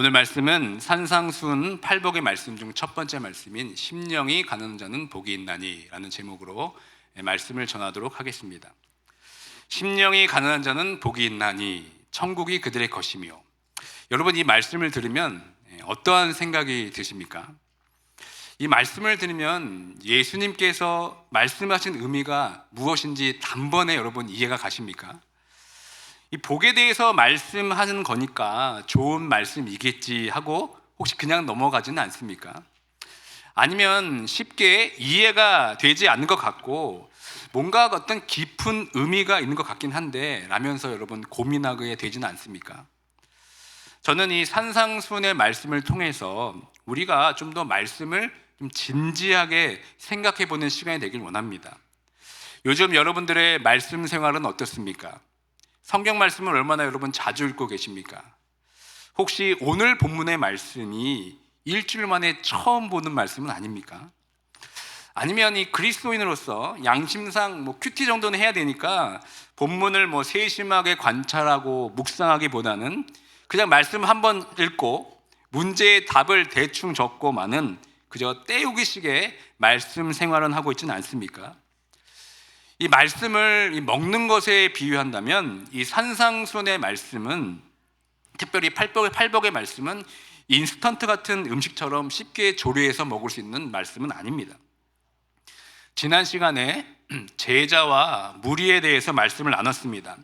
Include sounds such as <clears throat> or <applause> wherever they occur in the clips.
오늘 말씀은 산상순 팔복의 말씀 중 첫 번째 말씀인 심령이 가난한 자는 복이 있나니라는 제목으로 말씀을 전하도록 하겠습니다. 심령이 가난한 자는 복이 있나니 천국이 그들의 것이며 여러분 이 말씀을 들으면 어떠한 생각이 드십니까? 이 말씀을 들으면 예수님께서 말씀하신 의미가 무엇인지 단번에 여러분 이해가 가십니까? 이 복에 대해서 말씀하는 거니까 좋은 말씀이겠지 하고 혹시 그냥 넘어가지는 않습니까? 아니면 쉽게 이해가 되지 않는 것 같고 뭔가 어떤 깊은 의미가 있는 것 같긴 한데 라면서 여러분 고민하게 되지는 않습니까? 저는 이 산상순의 말씀을 통해서 우리가 좀 더 말씀을 좀 진지하게 생각해 보는 시간이 되길 원합니다. 요즘 여러분들의 말씀 생활은 어떻습니까? 성경 말씀을 얼마나 여러분 자주 읽고 계십니까? 혹시 오늘 본문의 말씀이 일주일 만에 처음 보는 말씀은 아닙니까? 아니면 이 그리스도인으로서 양심상 뭐 큐티 정도는 해야 되니까 본문을 뭐 세심하게 관찰하고 묵상하기보다는 그냥 말씀 한 번 읽고 문제의 답을 대충 적고만은 그저 때우기식의 말씀 생활은 하고 있지는 않습니까? 이 말씀을 먹는 것에 비유한다면 이 산상순의 말씀은 특별히 팔복의 팔복의 말씀은 인스턴트 같은 음식처럼 쉽게 조리해서 먹을 수 있는 말씀은 아닙니다. 지난 시간에 <clears throat> 제자와 무리에 대해서 말씀을 나눴습니다.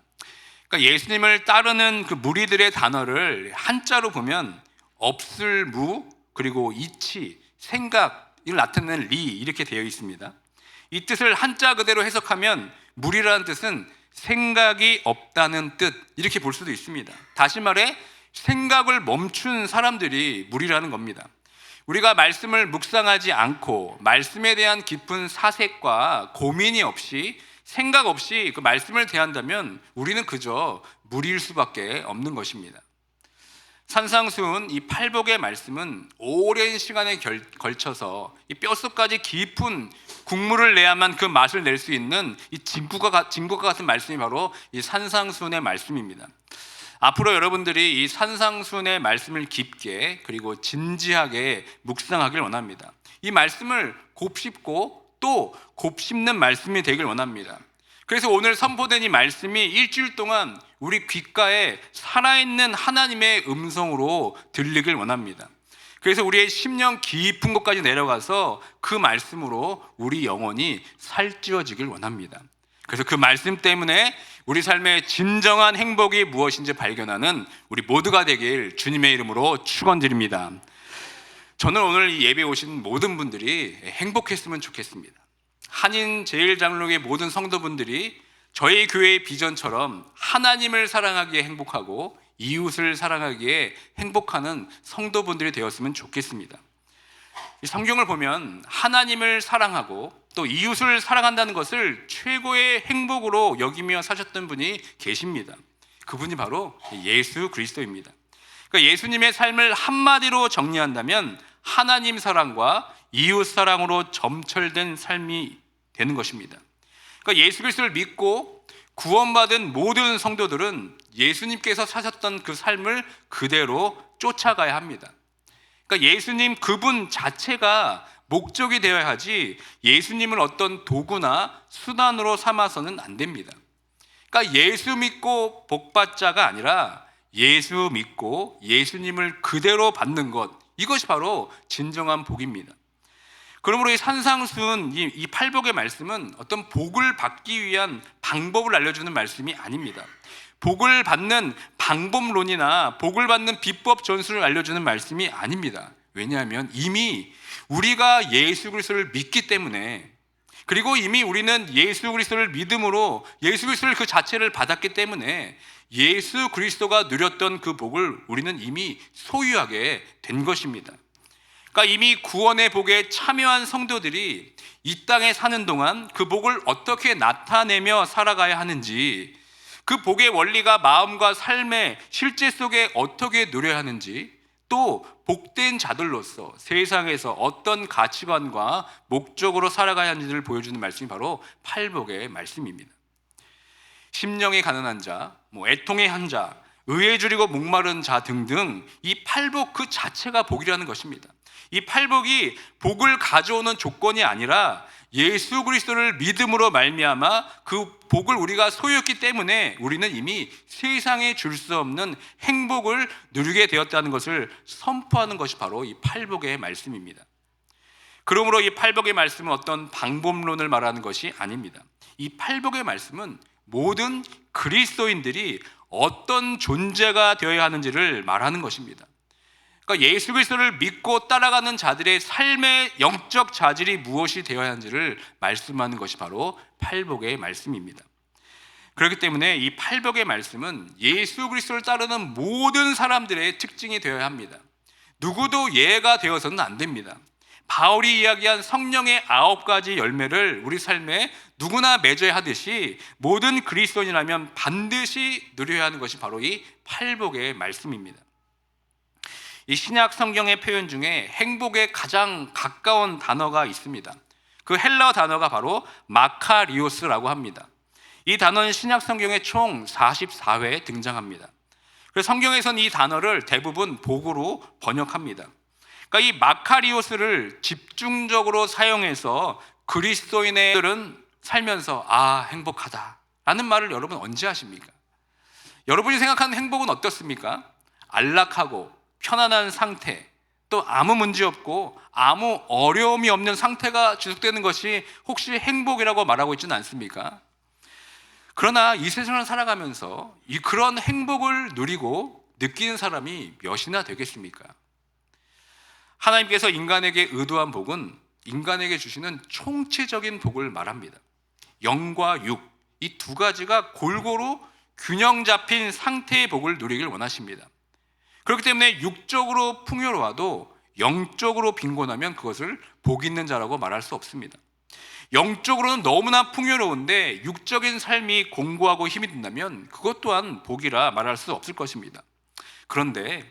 그러니까 예수님을 따르는 그 무리들의 단어를 한자로 보면 없을 무 그리고 이치 생각 이를 나타내는 리 이렇게 되어 있습니다. 이 뜻을 한자 그대로 해석하면 무리라는 뜻은 생각이 없다는 뜻 이렇게 볼 수도 있습니다. 다시 말해 생각을 멈춘 사람들이 무리라는 겁니다. 우리가 말씀을 묵상하지 않고 말씀에 대한 깊은 사색과 고민이 없이 생각 없이 그 말씀을 대한다면 우리는 그저 무리일 수밖에 없는 것입니다. 산상수훈 이 팔복의 말씀은 오랜 시간에 결, 걸쳐서 이 뼛속까지 깊은 국물을 내야만 그 맛을 낼 수 있는 이 진국과, 진국과 같은 말씀이 바로 이 산상수훈의 말씀입니다. 앞으로 여러분들이 이 산상순의 말씀을 깊게 그리고 진지하게 묵상하길 원합니다. 이 말씀을 곱씹고 또 곱씹는 말씀이 되길 원합니다. 그래서 오늘 선포된 이 말씀이 일주일 동안 우리 귓가에 살아있는 하나님의 음성으로 들리길 원합니다. 그래서 우리의 심령 깊은 곳까지 내려가서 그 말씀으로 우리 영혼이 살찌워지길 원합니다. 그래서 그 말씀 때문에 우리 삶의 진정한 행복이 무엇인지 발견하는 우리 모두가 되길 주님의 이름으로 축원드립니다. 저는 오늘 이 예배 오신 모든 분들이 행복했으면 좋겠습니다. 한인 제일장로의 모든 성도분들이 저희 교회의 비전처럼 하나님을 사랑하기에 행복하고 이웃을 사랑하기에 행복하는 성도분들이 되었으면 좋겠습니다. 성경을 보면 하나님을 사랑하고 또 이웃을 사랑한다는 것을 최고의 행복으로 여기며 사셨던 분이 계십니다. 그분이 바로 예수 그리스도입니다. 그러니까 예수님의 삶을 한마디로 정리한다면 하나님 사랑과 이웃 사랑으로 점철된 삶이 되는 것입니다. 그러니까 예수 그리스도를 믿고 구원받은 모든 성도들은 예수님께서 사셨던 그 삶을 그대로 쫓아가야 합니다. 그러니까 예수님 그분 자체가 목적이 되어야 하지 예수님을 어떤 도구나 수단으로 삼아서는 안 됩니다. 그러니까 예수 믿고 복받자가 아니라 예수 믿고 예수님을 그대로 받는 것 이것이 바로 진정한 복입니다. 그러므로 이 산상순 이, 이 팔복의 말씀은 어떤 복을 받기 위한 방법을 알려주는 말씀이 아닙니다. 복을 받는 방법론이나 복을 받는 비법 전술을 알려주는 말씀이 아닙니다. 왜냐하면 이미 우리가 예수 그리스도를 믿기 때문에 그리고 이미 우리는 예수 그리스도를 믿음으로 예수 그리스도를 그 자체를 받았기 때문에 예수 그리스도가 누렸던 그 복을 우리는 이미 소유하게 된 것입니다. 그러니까 이미 구원의 복에 참여한 성도들이 이 땅에 사는 동안 그 복을 어떻게 나타내며 살아가야 하는지 그 복의 원리가 마음과 삶의 실제 속에 어떻게 누려야 하는지 또 복된 자들로서 세상에서 어떤 가치관과 목적으로 살아가야 하는지를 보여주는 말씀이 바로 팔복의 말씀입니다. 심령이 가난한 자, 뭐 애통의 한 자, 의에 줄이고 목마른 자 등등 이 팔복 그 자체가 복이라는 것입니다. 이 팔복이 복을 가져오는 조건이 아니라 예수 그리스도를 믿음으로 말미암아 그 복을 우리가 소유했기 때문에 우리는 이미 세상에 줄 수 없는 행복을 누리게 되었다는 것을 선포하는 것이 바로 이 팔복의 말씀입니다. 그러므로 이 팔복의 말씀은 어떤 방법론을 말하는 것이 아닙니다. 이 팔복의 말씀은 모든 그리스도인들이 어떤 존재가 되어야 하는지를 말하는 것입니다. 그러니까 예수 그리스도를 믿고 따라가는 자들의 삶의 영적 자질이 무엇이 되어야 하는지를 말씀하는 것이 바로 팔복의 말씀입니다. 그렇기 때문에 이 팔복의 말씀은 예수 그리스도를 따르는 모든 사람들의 특징이 되어야 합니다. 누구도 예가 되어서는 안 됩니다. 바울이 이야기한 성령의 아홉 가지 열매를 우리 삶에 누구나 맺어야 하듯이 모든 그리스도인이라면 반드시 누려야 하는 것이 바로 이 팔복의 말씀입니다. 이 신약 성경의 표현 중에 행복에 가장 가까운 단어가 있습니다. 그 헬라어 단어가 바로 마카리오스라고 합니다. 이 단어는 신약 성경에 총 44회 등장합니다. 그래서 성경에서는 이 단어를 대부분 복으로 번역합니다. 그러니까 이 마카리오스를 집중적으로 사용해서 그리스도인들은 살면서 아 행복하다 라는 말을 여러분 언제 하십니까? 여러분이 생각하는 행복은 어떻습니까? 안락하고 편안한 상태, 또 아무 문제 없고 아무 어려움이 없는 상태가 지속되는 것이 혹시 행복이라고 말하고 있지는 않습니까? 그러나 이 세상을 살아가면서 이 그런 행복을 누리고 느끼는 사람이 몇이나 되겠습니까? 하나님께서 인간에게 의도한 복은 인간에게 주시는 총체적인 복을 말합니다. 영과 육, 이 두 가지가 골고루 균형 잡힌 상태의 복을 누리길 원하십니다. 그렇기 때문에 육적으로 풍요로워도 영적으로 빈곤하면 그것을 복 있는 자라고 말할 수 없습니다. 영적으로는 너무나 풍요로운데 육적인 삶이 공고하고 힘이 든다면 그것 또한 복이라 말할 수 없을 것입니다. 그런데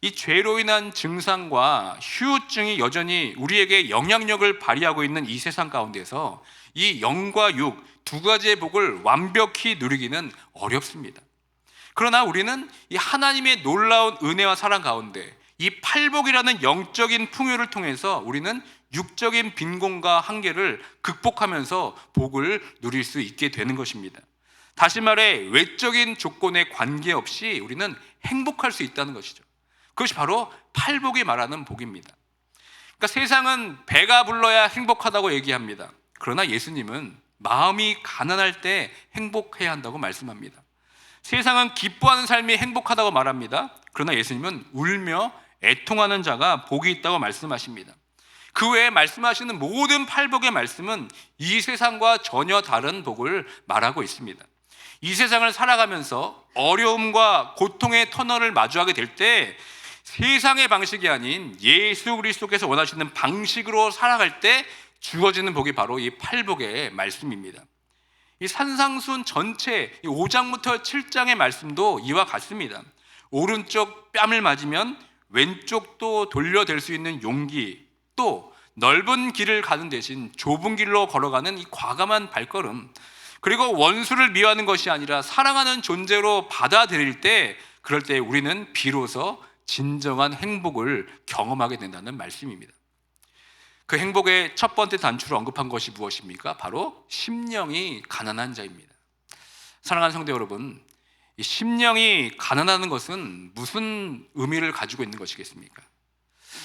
이 죄로 인한 증상과 휴증이 여전히 우리에게 영향력을 발휘하고 있는 이 세상 가운데서 이 영과 육 두 가지의 복을 완벽히 누리기는 어렵습니다. 그러나 우리는 이 하나님의 놀라운 은혜와 사랑 가운데 이 팔복이라는 영적인 풍요를 통해서 우리는 육적인 빈곤과 한계를 극복하면서 복을 누릴 수 있게 되는 것입니다. 다시 말해 외적인 조건에 관계없이 우리는 행복할 수 있다는 것이죠. 그것이 바로 팔복이 말하는 복입니다. 그러니까 세상은 배가 불러야 행복하다고 얘기합니다. 그러나 예수님은 마음이 가난할 때 행복해야 한다고 말씀합니다. 세상은 기뻐하는 삶이 행복하다고 말합니다. 그러나 예수님은 울며 애통하는 자가 복이 있다고 말씀하십니다. 그 외에 말씀하시는 모든 팔복의 말씀은 이 세상과 전혀 다른 복을 말하고 있습니다. 이 세상을 살아가면서 어려움과 고통의 터널을 마주하게 될 때 세상의 방식이 아닌 예수 그리스도께서 원하시는 방식으로 살아갈 때 주어지는 복이 바로 이 팔복의 말씀입니다. 이 산상순 전체 5장부터 7장의 말씀도 이와 같습니다. 오른쪽 뺨을 맞으면 왼쪽도 돌려댈 수 있는 용기, 또 넓은 길을 가는 대신 좁은 길로 걸어가는 이 과감한 발걸음, 그리고 원수를 미워하는 것이 아니라 사랑하는 존재로 받아들일 때, 그럴 때 우리는 비로소 진정한 행복을 경험하게 된다는 말씀입니다. 그 행복의 첫 번째 단추를 언급한 것이 무엇입니까? 바로 심령이 가난한 자입니다. 사랑하는 성도 여러분, 이 심령이 가난하는 것은 무슨 의미를 가지고 있는 것이겠습니까?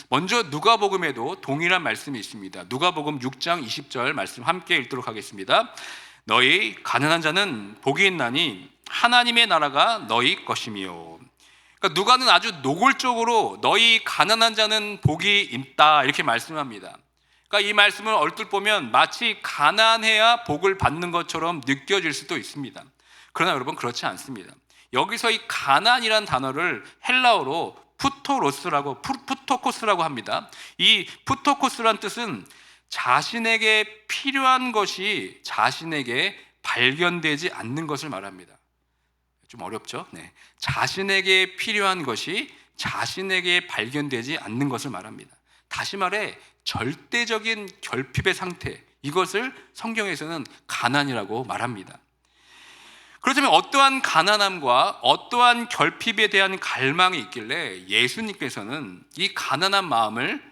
먼저 누가복음에도 동일한 말씀이 있습니다. 누가복음 6장 20절 말씀 함께 읽도록 하겠습니다. 너희 가난한 자는 복이 있나니 하나님의 나라가 너희 것이며 그러니까 누가는 아주 노골적으로 너희 가난한 자는 복이 있다 이렇게 말씀합니다. 그러니까 이 말씀을 얼핏 보면 마치 가난해야 복을 받는 것처럼 느껴질 수도 있습니다. 그러나 여러분 그렇지 않습니다. 여기서 이 가난이란 단어를 헬라어로 푸토로스라고 푸토코스라고 합니다. 이 푸토코스란 뜻은 자신에게 필요한 것이 자신에게 발견되지 않는 것을 말합니다. 좀 어렵죠? 네. 자신에게 필요한 것이 자신에게 발견되지 않는 것을 말합니다. 다시 말해 절대적인 결핍의 상태 이것을 성경에서는 가난이라고 말합니다. 그렇다면 어떠한 가난함과 어떠한 결핍에 대한 갈망이 있길래 예수님께서는 이 가난한 마음을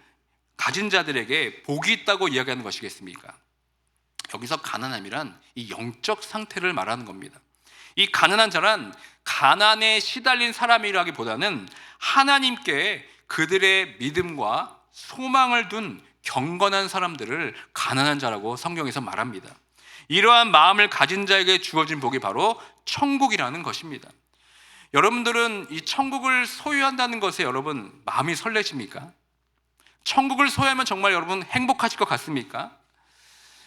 가진 자들에게 복이 있다고 이야기하는 것이겠습니까? 여기서 가난함이란 이 영적 상태를 말하는 겁니다. 이 가난한 자란 가난에 시달린 사람이라기보다는 하나님께 그들의 믿음과 소망을 둔 경건한 사람들을 가난한 자라고 성경에서 말합니다. 이러한 마음을 가진 자에게 주어진 복이 바로 천국이라는 것입니다. 여러분들은 이 천국을 소유한다는 것에 여러분 마음이 설레십니까? 천국을 소유하면 정말 여러분 행복하실 것 같습니까?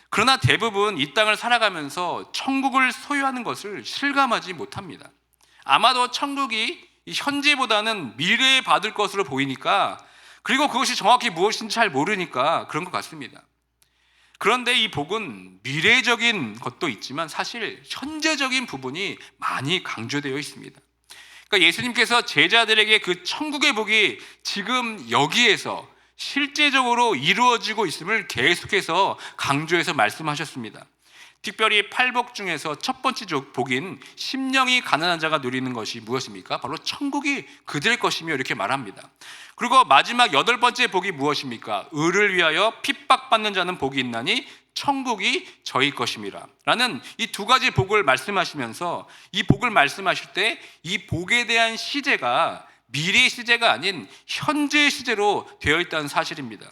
그러나 대부분 이 땅을 살아가면서 천국을 소유하는 것을 실감하지 못합니다. 아마도 천국이 이 현재보다는 미래에 받을 것으로 보이니까 그리고 그것이 정확히 무엇인지 잘 모르니까 그런 것 같습니다. 그런데 이 복은 미래적인 것도 있지만 사실 현재적인 부분이 많이 강조되어 있습니다. 그러니까 예수님께서 제자들에게 그 천국의 복이 지금 여기에서 실제적으로 이루어지고 있음을 계속해서 강조해서 말씀하셨습니다. 특별히 팔복 중에서 첫 번째 복인 심령이 가난한 자가 누리는 것이 무엇입니까? 바로 천국이 그들의 것이며 이렇게 말합니다. 그리고 마지막 여덟 번째 복이 무엇입니까? 의를 위하여 핍박받는 자는 복이 있나니 천국이 저희 것임이라. 라는 이 두 가지 복을 말씀하시면서 이 복을 말씀하실 때 이 복에 대한 시제가 미래의 시제가 아닌 현재의 시제로 되어 있다는 사실입니다.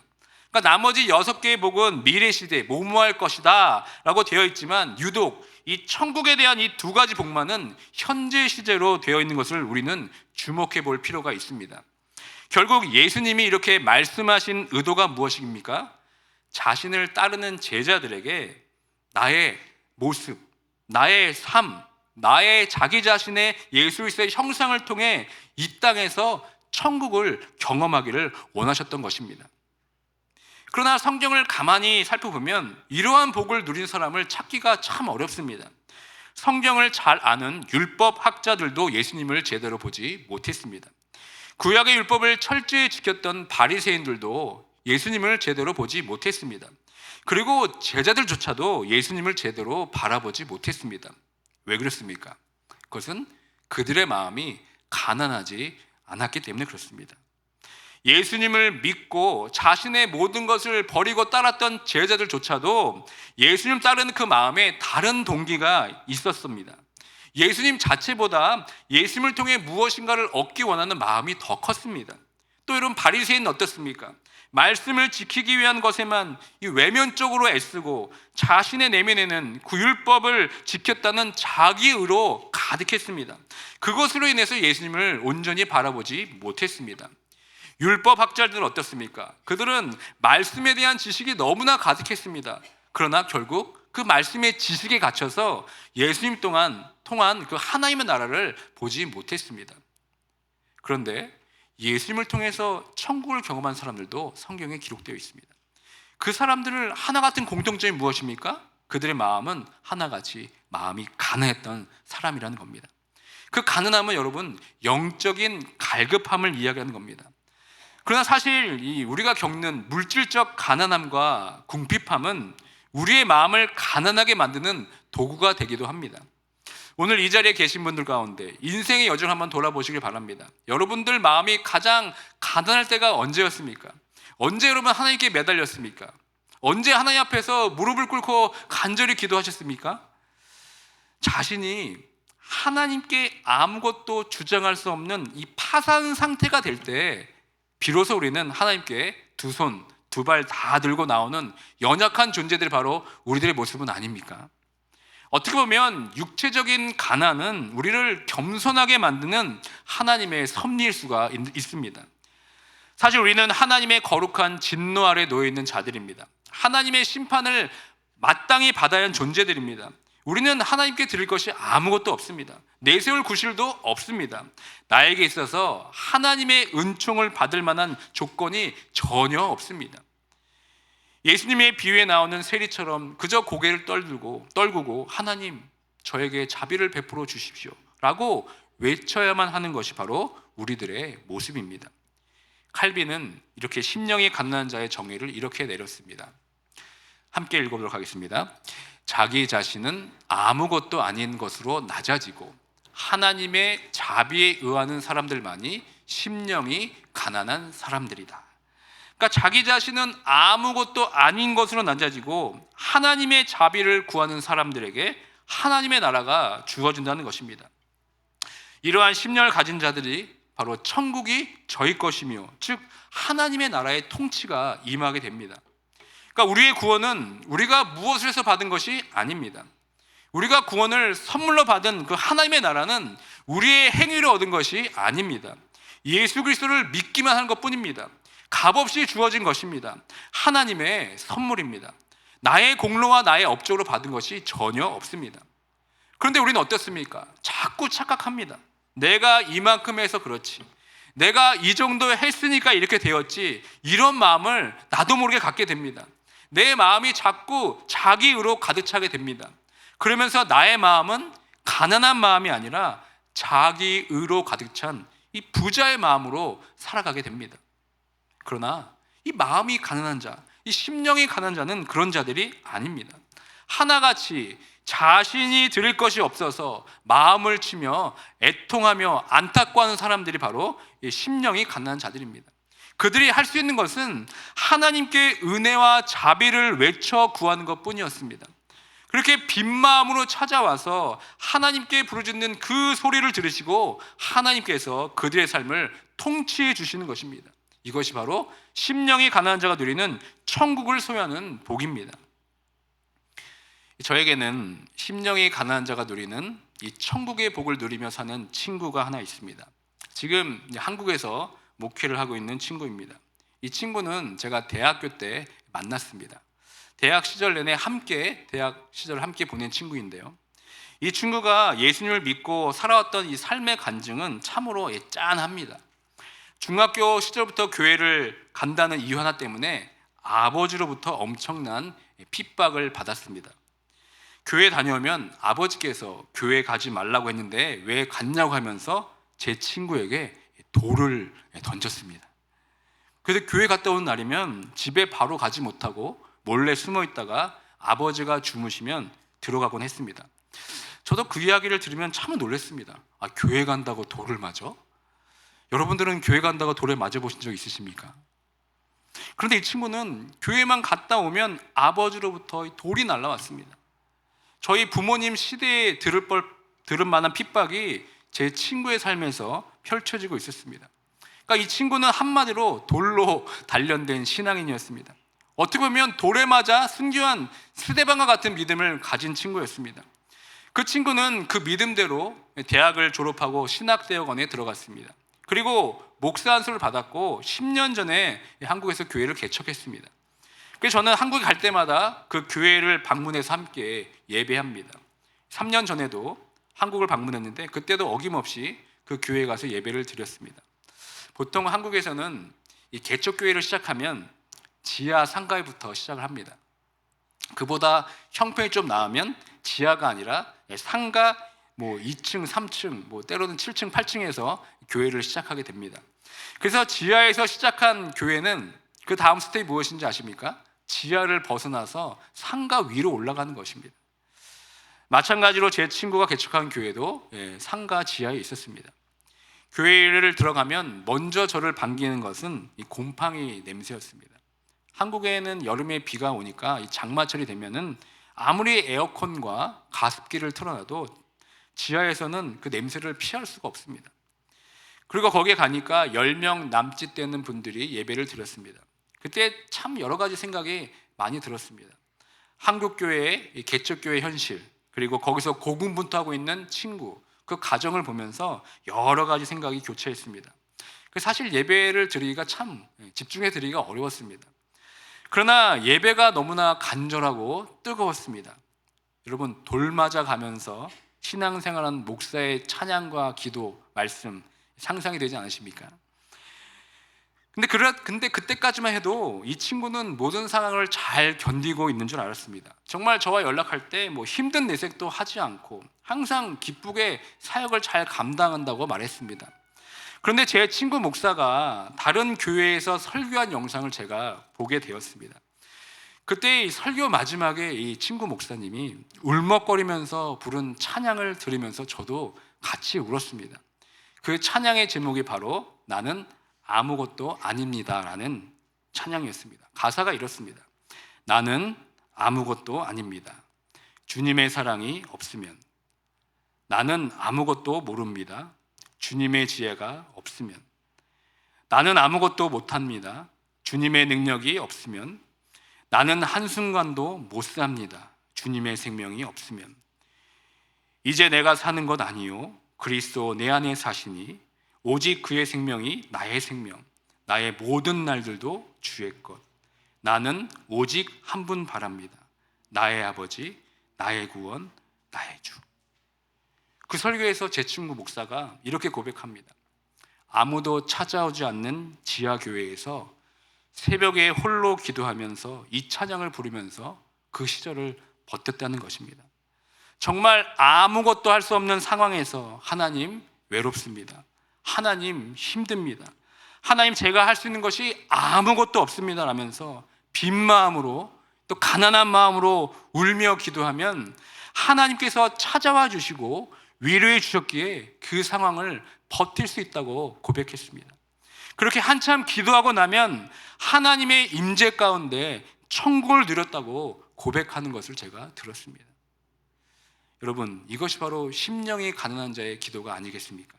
그러니까 나머지 여섯 개의 복은 미래 시대, 뭐뭐할 것이다 라고 되어 있지만 유독 이 천국에 대한 이 두 가지 복만은 현재 시제로 되어 있는 것을 우리는 주목해 볼 필요가 있습니다. 결국 예수님이 이렇게 말씀하신 의도가 무엇입니까? 자신을 따르는 제자들에게 나의 모습, 나의 삶, 나의 자기 자신의 예수 그리스도의 형상을 통해 이 땅에서 천국을 경험하기를 원하셨던 것입니다. 그러나 성경을 가만히 살펴보면 이러한 복을 누린 사람을 찾기가 참 어렵습니다. 성경을 잘 아는 율법 학자들도 예수님을 제대로 보지 못했습니다. 구약의 율법을 철저히 지켰던 바리새인들도 예수님을 제대로 보지 못했습니다. 그리고 제자들조차도 예수님을 제대로 바라보지 못했습니다. 왜 그렇습니까? 그것은 그들의 마음이 가난하지 않았기 때문에 그렇습니다. 예수님을 믿고 자신의 모든 것을 버리고 따랐던 제자들조차도 예수님 따르는 그 마음에 다른 동기가 있었습니다. 예수님 자체보다 예수님을 통해 무엇인가를 얻기 원하는 마음이 더 컸습니다. 또 이런 바리새인은 어떻습니까? 말씀을 지키기 위한 것에만 외면적으로 애쓰고 자신의 내면에는 구율법을 지켰다는 자기의로 가득했습니다. 그것으로 인해서 예수님을 온전히 바라보지 못했습니다. 율법 학자들은 어떻습니까? 그들은 말씀에 대한 지식이 너무나 가득했습니다. 그러나 결국 그 말씀의 지식에 갇혀서 예수님 동안 통한 그 하나님의 나라를 보지 못했습니다. 그런데 예수님을 통해서 천국을 경험한 사람들도 성경에 기록되어 있습니다. 그 사람들을 하나 같은 공통점이 무엇입니까? 그들의 마음은 하나같이 마음이 가난했던 사람이라는 겁니다. 그 가난함은 여러분 영적인 갈급함을 이야기하는 겁니다. 그러나 사실 우리가 겪는 물질적 가난함과 궁핍함은 우리의 마음을 가난하게 만드는 도구가 되기도 합니다. 오늘 이 자리에 계신 분들 가운데 인생의 여정 한번 돌아보시길 바랍니다. 여러분들 마음이 가장 가난할 때가 언제였습니까? 언제 여러분 하나님께 매달렸습니까? 언제 하나님 앞에서 무릎을 꿇고 간절히 기도하셨습니까? 자신이 하나님께 아무것도 주장할 수 없는 이 파산 상태가 될 때 비로소 우리는 하나님께 두 손, 두 발 다 들고 나오는 연약한 존재들이 바로 우리들의 모습은 아닙니까? 어떻게 보면 육체적인 가난은 우리를 겸손하게 만드는 하나님의 섭리일 수가 있습니다. 사실 우리는 하나님의 거룩한 진노 아래 놓여 있는 자들입니다. 하나님의 심판을 마땅히 받아야 하는 존재들입니다. 우리는 하나님께 드릴 것이 아무것도 없습니다. 내세울 구실도 없습니다. 나에게 있어서 하나님의 은총을 받을 만한 조건이 전혀 없습니다. 예수님의 비유에 나오는 세리처럼 그저 고개를 떨고 떨구고 하나님 저에게 자비를 베풀어 주십시오. 라고 외쳐야만 하는 것이 바로 우리들의 모습입니다. 칼빈은 이렇게 심령이 가난한 자의 정의를 이렇게 내렸습니다. 함께 읽어보도록 하겠습니다. 자기 자신은 아무것도 아닌 것으로 낮아지고 하나님의 자비에 의하는 사람들만이 심령이 가난한 사람들이다. 그러니까 자기 자신은 아무것도 아닌 것으로 낮아지고 하나님의 자비를 구하는 사람들에게 하나님의 나라가 주어진다는 것입니다. 이러한 심령을 가진 자들이 바로 천국이 저희 것이며 즉 하나님의 나라의 통치가 임하게 됩니다. 그러니까 우리의 구원은 우리가 무엇을 해서 받은 것이 아닙니다. 우리가 구원을 선물로 받은 그 하나님의 나라는 우리의 행위로 얻은 것이 아닙니다. 예수 그리스도를 믿기만 하는 것뿐입니다. 값없이 주어진 것입니다. 하나님의 선물입니다. 나의 공로와 나의 업적으로 받은 것이 전혀 없습니다. 그런데 우리는 어떻습니까? 자꾸 착각합니다. 내가 이만큼 해서 그렇지. 내가 이 정도 했으니까 이렇게 되었지. 이런 마음을 나도 모르게 갖게 됩니다. 내 마음이 자꾸 자기 의로 가득 차게 됩니다. 그러면서 나의 마음은 가난한 마음이 아니라 자기 의로 가득 찬 이 부자의 마음으로 살아가게 됩니다. 그러나 이 마음이 가난한 자, 이 심령이 가난한 자는 그런 자들이 아닙니다. 하나같이 자신이 드릴 것이 없어서 마음을 치며 애통하며 안타까워하는 사람들이 바로 이 심령이 가난한 자들입니다. 그들이 할 수 있는 것은 하나님께 은혜와 자비를 외쳐 구하는 것 뿐이었습니다. 그렇게 빈 마음으로 찾아와서 하나님께 부르짖는 그 소리를 들으시고 하나님께서 그들의 삶을 통치해 주시는 것입니다. 이것이 바로 심령이 가난한 자가 누리는 천국을 소유하는 복입니다. 저에게는 심령이 가난한 자가 누리는 이 천국의 복을 누리며 사는 친구가 하나 있습니다. 지금 한국에서 목회를 하고 있는 친구입니다. 이 친구는 제가 대학교 때 만났습니다. 대학 시절 내내 함께 대학 시절 함께 보낸 친구인데요. 이 친구가 예수님을 믿고 살아왔던 이 삶의 간증은 참으로 짠합니다. 중학교 시절부터 교회를 간다는 이유 하나 때문에 아버지로부터 엄청난 핍박을 받았습니다. 교회 다녀오면 아버지께서 교회 가지 말라고 했는데 왜 갔냐고 하면서 제 친구에게 돌을 던졌습니다. 그래서 교회 갔다 오는 날이면 집에 바로 가지 못하고 몰래 숨어 있다가 아버지가 주무시면 들어가곤 했습니다. 저도 그 이야기를 들으면 참 놀랐습니다. 아, 교회 간다고 돌을 맞아? 여러분들은 교회 간다고 돌에 맞아 보신 적 있으십니까? 그런데 이 친구는 교회만 갔다 오면 아버지로부터 돌이 날라왔습니다. 저희 부모님 시대에 들을 뻔 들을 만한 핍박이 제 친구의 삶에서 펼쳐지고 있었습니다. 그러니까 이 친구는 한마디로 돌로 단련된 신앙인이었습니다. 어떻게 보면 돌에 맞아 순교한 스데반과 같은 믿음을 가진 친구였습니다. 그 친구는 그 믿음대로 대학을 졸업하고 신학대학원에 들어갔습니다. 그리고 목사 안수를 받았고 10년 전에 한국에서 교회를 개척했습니다. 그래서 저는 한국에 갈 때마다 그 교회를 방문해서 함께 예배합니다. 3년 전에도 한국을 방문했는데 그때도 어김없이 그 교회에 가서 예배를 드렸습니다. 보통 한국에서는 이 개척 교회를 시작하면 지하 상가에부터 시작을 합니다. 그보다 형편이 좀 나으면 지하가 아니라 상가 뭐 2층, 3층, 뭐 때로는 7층, 8층에서 교회를 시작하게 됩니다. 그래서 지하에서 시작한 교회는 그 다음 스텝이 무엇인지 아십니까? 지하를 벗어나서 상가 위로 올라가는 것입니다. 마찬가지로 제 친구가 개척한 교회도 예, 상가 지하에 있었습니다. 교회를 들어가면 먼저 저를 반기는 것은 이 곰팡이 냄새였습니다. 한국에는 여름에 비가 오니까 장마철이 되면은 아무리 에어컨과 가습기를 틀어놔도 지하에서는 그 냄새를 피할 수가 없습니다. 그리고 거기에 가니까 10명 남짓 되는 분들이 예배를 드렸습니다. 그때 참 여러 가지 생각이 많이 들었습니다. 한국교회의 개척교회 현실, 그리고 거기서 고군분투하고 있는 친구, 그 가정을 보면서 여러 가지 생각이 교차했습니다. 그 사실 예배를 드리기가 참 집중해 드리기가 어려웠습니다. 그러나 예배가 너무나 간절하고 뜨거웠습니다. 여러분 돌 맞아 가면서 신앙생활한 목사의 찬양과 기도, 말씀 상상이 되지 않으십니까? 근데 그래, 근데 그때까지만 해도 이 친구는 모든 상황을 잘 견디고 있는 줄 알았습니다. 정말 저와 연락할 때 뭐 힘든 내색도 하지 않고 항상 기쁘게 사역을 잘 감당한다고 말했습니다. 그런데 제 친구 목사가 다른 교회에서 설교한 영상을 제가 보게 되었습니다. 그때 이 설교 마지막에 이 친구 목사님이 울먹거리면서 부른 찬양을 들으면서 저도 같이 울었습니다. 그 찬양의 제목이 바로 나는 아무것도 아닙니다라는 찬양이었습니다. 가사가 이렇습니다. 나는 아무것도 아닙니다. 주님의 사랑이 없으면 나는 아무것도 모릅니다. 주님의 지혜가 없으면 나는 아무것도 못합니다. 주님의 능력이 없으면 나는 한순간도 못 삽니다. 주님의 생명이 없으면 이제 내가 사는 것 아니요 그리스도 내 안에 사시니 오직 그의 생명이 나의 생명 나의 모든 날들도 주의 것 나는 오직 한 분 바랍니다. 나의 아버지 나의 구원 나의 주. 그 설교에서 제 친구 목사가 이렇게 고백합니다. 아무도 찾아오지 않는 지하 교회에서 새벽에 홀로 기도하면서 이 찬양을 부르면서 그 시절을 버텼다는 것입니다. 정말 아무것도 할 수 없는 상황에서 하나님 외롭습니다. 하나님 힘듭니다. 하나님 제가 할 수 있는 것이 아무것도 없습니다. 라면서 빈 마음으로 또 가난한 마음으로 울며 기도하면 하나님께서 찾아와 주시고 위로해 주셨기에 그 상황을 버틸 수 있다고 고백했습니다. 그렇게 한참 기도하고 나면 하나님의 임재 가운데 천국을 누렸다고 고백하는 것을 제가 들었습니다. 여러분, 이것이 바로 심령이 가난한 자의 기도가 아니겠습니까?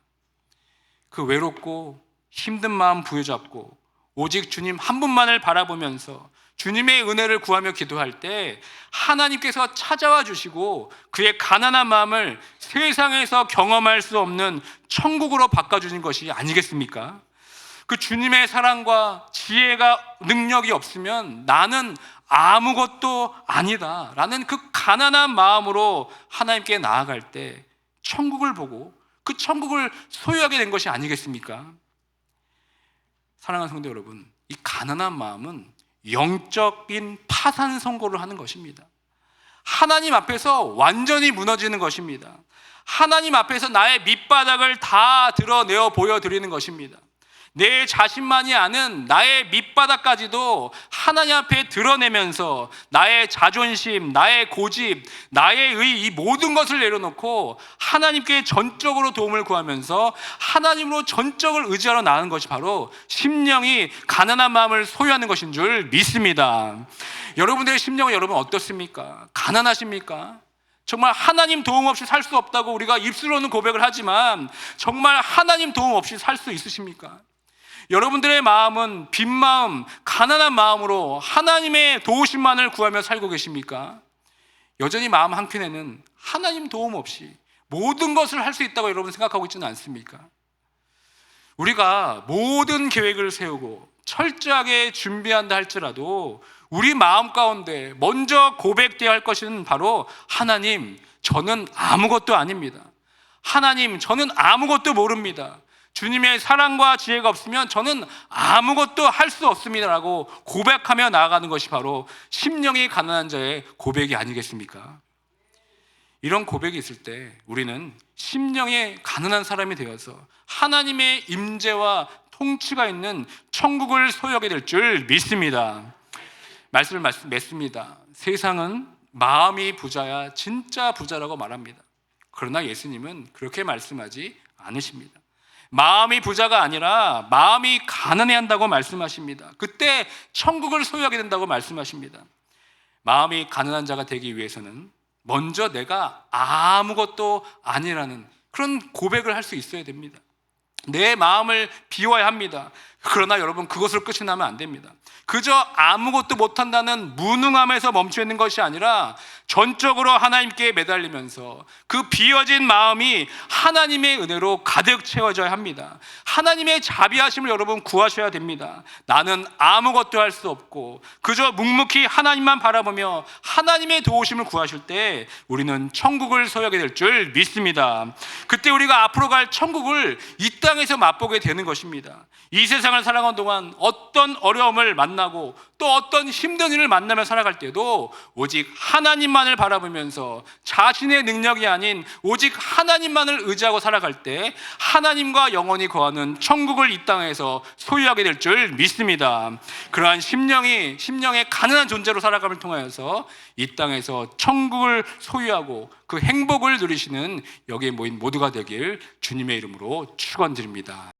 그 외롭고 힘든 마음 부여잡고 오직 주님 한 분만을 바라보면서 주님의 은혜를 구하며 기도할 때 하나님께서 찾아와 주시고 그의 가난한 마음을 세상에서 경험할 수 없는 천국으로 바꿔주는 것이 아니겠습니까? 그 주님의 사랑과 지혜가 능력이 없으면 나는 아무것도 아니다. 라는 그 가난한 마음으로 하나님께 나아갈 때 천국을 보고 그 천국을 소유하게 된 것이 아니겠습니까? 사랑하는 성도 여러분, 이 가난한 마음은 영적인 파산 선고를 하는 것입니다. 하나님 앞에서 완전히 무너지는 것입니다. 하나님 앞에서 나의 밑바닥을 다 드러내어 보여드리는 것입니다. 내 자신만이 아는 나의 밑바닥까지도 하나님 앞에 드러내면서 나의 자존심, 나의 고집, 나의 의, 이 모든 것을 내려놓고 하나님께 전적으로 도움을 구하면서 하나님으로 전적을 의지하러 나가는 것이 바로 심령이 가난한 마음을 소유하는 것인 줄 믿습니다. 여러분들의 심령은 여러분 어떻습니까? 가난하십니까? 정말 하나님 도움 없이 살 수 없다고 우리가 입술로는 고백을 하지만 정말 하나님 도움 없이 살 수 있으십니까? 여러분들의 마음은 빈 마음, 가난한 마음으로 하나님의 도우심만을 구하며 살고 계십니까? 여전히 마음 한켠에는 하나님 도움 없이 모든 것을 할 수 있다고 여러분 생각하고 있지는 않습니까? 우리가 모든 계획을 세우고 철저하게 준비한다 할지라도 우리 마음 가운데 먼저 고백되어야 할 것은 바로 하나님, 저는 아무것도 아닙니다. 하나님, 저는 아무것도 모릅니다. 주님의 사랑과 지혜가 없으면 저는 아무것도 할 수 없습니다라고 고백하며 나아가는 것이 바로 심령이 가난한 자의 고백이 아니겠습니까? 이런 고백이 있을 때 우리는 심령의 가난한 사람이 되어서 하나님의 임재와 통치가 있는 천국을 소유하게 될 줄 믿습니다. 말씀을 말씀 맺습니다. 세상은 마음이 부자야 진짜 부자라고 말합니다. 그러나 예수님은 그렇게 말씀하지 않으십니다. 마음이 부자가 아니라 마음이 가난해 한다고 말씀하십니다. 그때 천국을 소유하게 된다고 말씀하십니다. 마음이 가난한 자가 되기 위해서는 먼저 내가 아무것도 아니라는 그런 고백을 할 수 있어야 됩니다. 내 마음을 비워야 합니다. 그러나 여러분 그것을 끝이 나면 안 됩니다. 그저 아무것도 못한다는 무능함에서 멈춰 있는 것이 아니라 전적으로 하나님께 매달리면서 그 비워진 마음이 하나님의 은혜로 가득 채워져야 합니다. 하나님의 자비하심을 여러분 구하셔야 됩니다. 나는 아무것도 할 수 없고 그저 묵묵히 하나님만 바라보며 하나님의 도우심을 구하실 때 우리는 천국을 소유하게 될 줄 믿습니다. 그때 우리가 앞으로 갈 천국을 이 땅에서 맛보게 되는 것입니다. 이 세상 은 땅을 살아가는 동안 어떤 어려움을 만나고 또 어떤 힘든 일을 만나며 살아갈 때도 오직 하나님만을 바라보면서 자신의 능력이 아닌 오직 하나님만을 의지하고 살아갈 때 하나님과 영원히 거하는 천국을 이 땅에서 소유하게 될 줄 믿습니다. 그러한 심령이 심령의 가난한 존재로 살아감을 통하여서 이 땅에서 천국을 소유하고 그 행복을 누리시는 여기에 모인 모두가 되길 주님의 이름으로 축원드립니다.